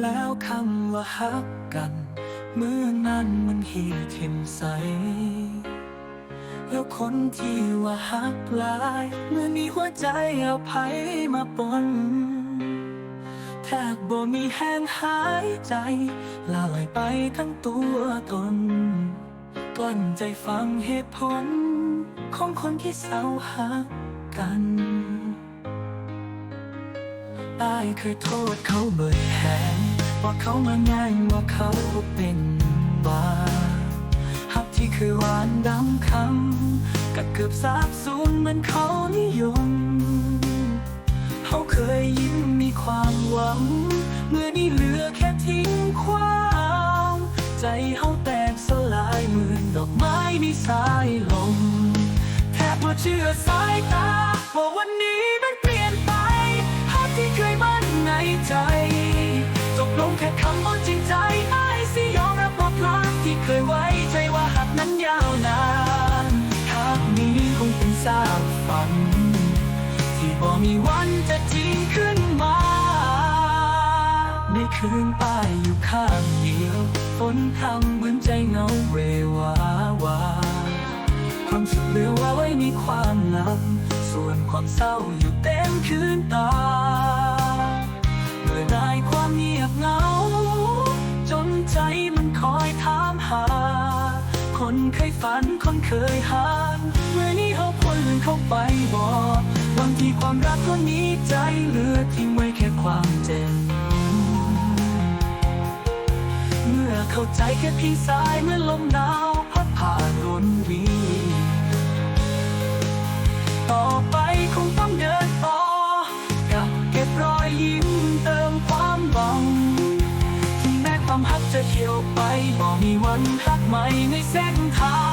แล้วคำว่าฮักกันเมื่อนั้นมันเหี่ยทิมใส แล้วคนที่ว่าฮักลาย เมื่อมีหัวใจเอาภัยมาปนแทบบ่มีแห้งหายใจลอยไปทั้งตัวตนกลั้นใจฟังเหตุผล ของคนที่เศร้าหักกัน อายเคยโทษเขาเบิดแหงว่าเขามาง่ายว่าเขาเป็นบาหักที่เคยหวานดำคำก็เกือบสาบสูญเหมือนเขานิยมเขาเคยยิ้มมีความหวัง เมื่อนี้เหลือแค่ทิ้งความใจเขาแตกสลายเหมือนดอกไม้ในสายลมแทบว่าเชื่อสายตาว่าวันนี้มันเปลี่ยน เคยมั่นในใจจบลงแค่คำว่าจริงใจไอ้สิยอมรับว่าพลาดที่เคยไว้ใจว่าหักนั้นยาวนานหากนี้คงเป็นสร้างฝัน ที่บ่มีวันจะจริงขึ้นมาในคืนป้ายอยู่ข้างเดียวฝนทำเหมือนใจเงาเววาวาความสุขเหลือไว้ในความลังส่วนความเศร้าอยู่เต็มคืนตา คนเคยฝันคนเคยหานเมื่อนี้เขาพ้นเข้าไปบอกบางทีความรักก็หนี้ใจเหลือทิ้งไว้แค่ความเจ็บเมื่อเข้าใจแค่เพียงสายเมื่อลมหนาวพัดผ่านรนวีต่อไปคงต้องเดิน ความฮักจะเขี่ยวไปบ่มีวันรักใหม่ในเส้นทาง